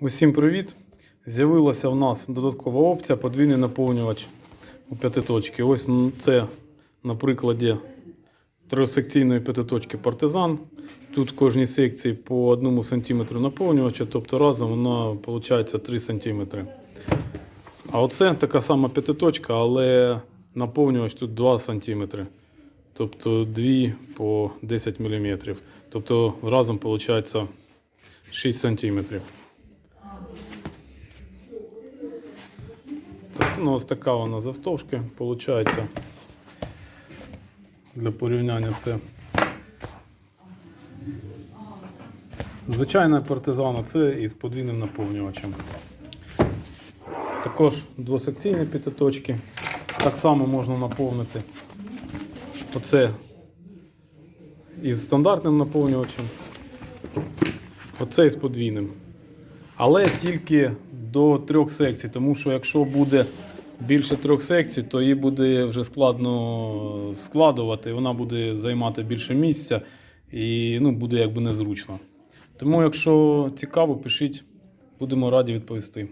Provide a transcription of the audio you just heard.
Усім привіт! З'явилася в нас додаткова опція подвійний наповнювач у п'ятиточки. Ось це на прикладі трьохсекційної п'ятиточки партизан. Тут в кожній секції по 1 см наповнювача, тобто разом воно виходить 3 см. А оце така сама п'ятиточка, але наповнювач тут 2 см. Тобто 2 по 10 мм. Тобто разом виходить 6 см. Ну, ось така вона завтовшки виходить. Для порівняння це. Звичайна партизана це із подвійним наповнювачем. Також двосекційні п'ятиточки. Так само можна наповнити. Оце із стандартним наповнювачем. Оце із подвійним. Але тільки до трьох секцій, тому що якщо буде більше трьох секцій, то її буде вже складно складувати, вона буде займати більше місця і ну, буде якби незручно. Тому, якщо цікаво, пишіть, будемо раді відповісти.